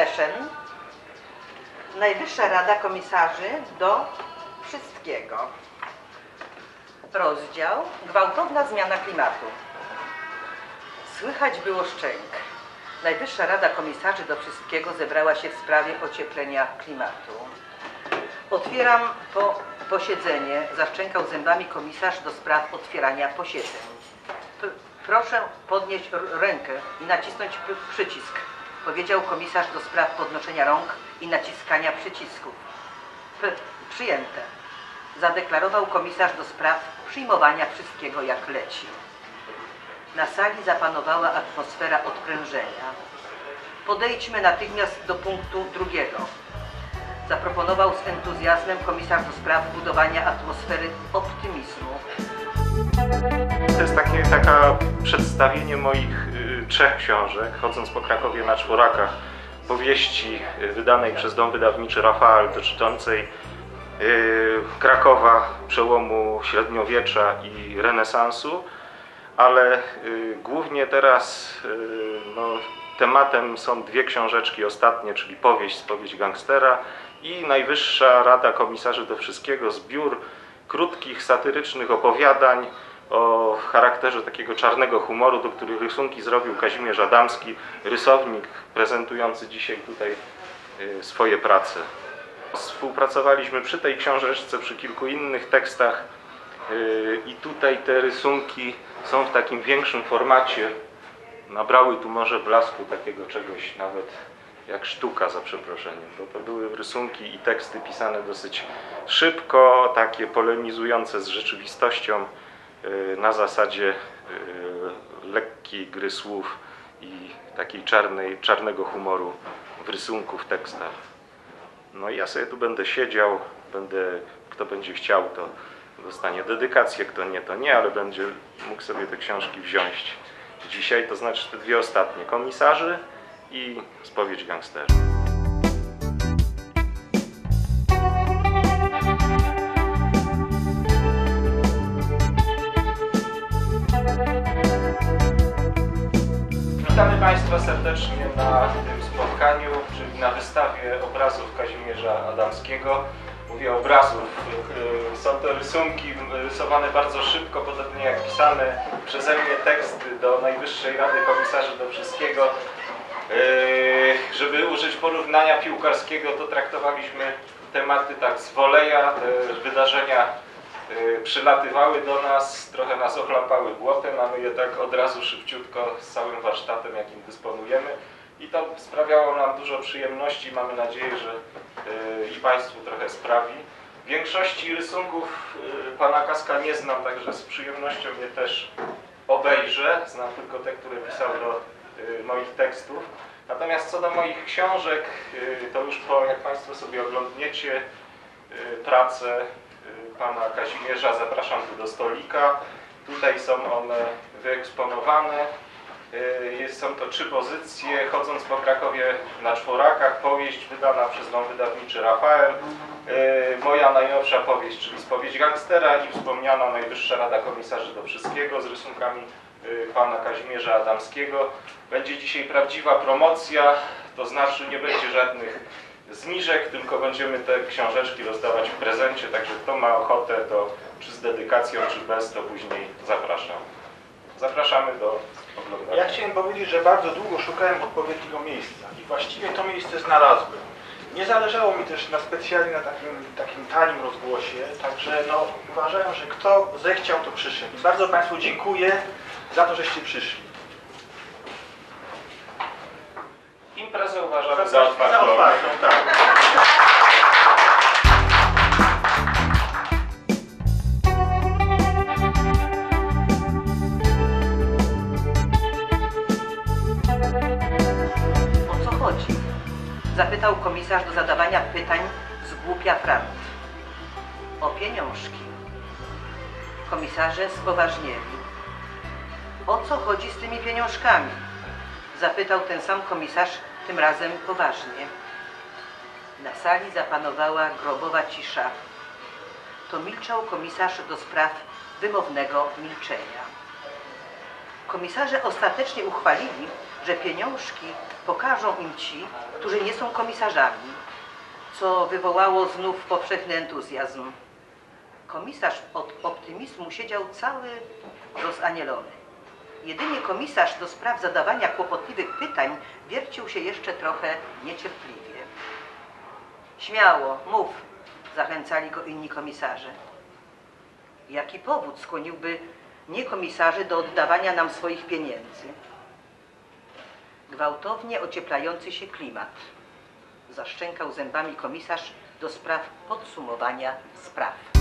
Session, Najwyższa Rada Komisarzy do wszystkiego. Rozdział Gwałtowna zmiana klimatu. Słychać było szczęk. Najwyższa Rada Komisarzy do wszystkiego zebrała się w sprawie ocieplenia klimatu. Otwieram po posiedzenie, zaszczękał zębami komisarz do spraw otwierania posiedzeń. P- proszę podnieść rękę i nacisnąć przycisk, powiedział komisarz do spraw podnoszenia rąk i naciskania przycisków. P- przyjęte, zadeklarował komisarz do spraw przyjmowania wszystkiego jak leci. Na sali zapanowała atmosfera odprężenia. Podejdźmy natychmiast do punktu drugiego. Zaproponował z entuzjazmem komisarz do spraw budowania atmosfery optymizmu. To jest takie, taka przedstawienie moich y, trzech książek, chodząc po Krakowie na czworakach, powieści y, wydanej przez dom wydawniczy Rafael dotyczącej y, Krakowa przełomu średniowiecza i renesansu, ale y, głównie teraz no, tematem są dwie książeczki ostatnie, czyli powieść Spowiedź gangstera i Najwyższa Rada Komisarzy do Wszystkiego, zbiór krótkich, satyrycznych opowiadań o charakterze takiego czarnego humoru, do których rysunki zrobił Kazimierz Adamski, rysownik prezentujący dzisiaj tutaj y, swoje prace. Współpracowaliśmy przy tej książeczce, przy kilku innych tekstach y, i tutaj te rysunki są w takim większym formacie. Nabrały tu może blasku takiego czegoś nawet jak sztuka za przeproszeniem, bo to były rysunki i teksty pisane dosyć szybko, takie polemizujące z rzeczywistością na zasadzie y, lekkiej gry słów i takiej czarnej, czarnego humoru w rysunku, w tekstach. No i ja sobie tu będę siedział, będę, kto będzie chciał, to dostanie dedykację, kto nie, to nie, ale będzie mógł sobie te książki wziąć dzisiaj, to znaczy te dwie ostatnie, Komisarzy i Spowiedź gangstera. Państwa serdecznie na tym spotkaniu, czyli na wystawie obrazów Kazimierza Adamskiego. Mówię obrazów, yy, są to rysunki rysowane bardzo szybko, podobnie jak pisane przeze mnie teksty do Najwyższej Rady Komisarzy do Wszystkiego. Yy, Żeby użyć porównania piłkarskiego, to traktowaliśmy tematy tak z woleja, te wydarzenia przylatywały do nas, trochę nas ochlapały błotem, a my je tak od razu szybciutko z całym warsztatem, jakim dysponujemy. I to sprawiało nam dużo przyjemności. Mamy nadzieję, że yy, i Państwu trochę sprawi. Większości rysunków yy, pana Kaska nie znam, także z przyjemnością je też obejrzę. Znam tylko te, które pisał do moich tekstów. Natomiast co do moich książek, to już po, jak Państwo sobie oglądniecie pracę pana Kazimierza, zapraszam tu do stolika. Tutaj są one wyeksponowane. Yy, Jest, są to trzy pozycje. Chodząc po Krakowie na czworakach, powieść wydana przez dom wydawniczy Rafael. Yy, Moja najnowsza powieść, czyli Spowiedź gangstera i wspomniana Najwyższa Rada Komisarzy do Wszystkiego z rysunkami yy, pana Kazimierza Adamskiego. Będzie dzisiaj prawdziwa promocja, to znaczy nie będzie żadnych zniżek, tylko będziemy te książeczki rozdawać w prezencie, także kto ma ochotę, to czy z dedykacją, czy bez, to później zapraszam. Zapraszamy do oglądania. Ja chciałem powiedzieć, że bardzo długo szukałem odpowiedniego miejsca i właściwie to miejsce znalazłem. Nie zależało mi też na specjalnie na takim, takim tanim rozgłosie, także no, uważałem, że kto zechciał, to przyszedł. I bardzo Państwu dziękuję za to, żeście przyszli. Imprezę uważamy za otwartą. Za otwartą, tak. O co chodzi? Zapytał komisarz do zadawania pytań z głupia frant. O pieniążki. Komisarze spoważnieli. O co chodzi z tymi pieniążkami? Zapytał ten sam komisarz, tym razem poważnie. Na sali zapanowała grobowa cisza. To milczał komisarz do spraw wymownego milczenia. Komisarze ostatecznie uchwalili, że pieniążki pokażą im ci, którzy nie są komisarzami, co wywołało znów powszechny entuzjazm. Komisarz od optymizmu siedział cały rozanielony. Jedynie komisarz do spraw zadawania kłopotliwych pytań wiercił się jeszcze trochę niecierpliwie. Śmiało, mów, zachęcali go inni komisarze. Jaki powód skłoniłby niekomisarzy do oddawania nam swoich pieniędzy? Gwałtownie ocieplający się klimat. Zaszczękał zębami komisarz do spraw podsumowania spraw.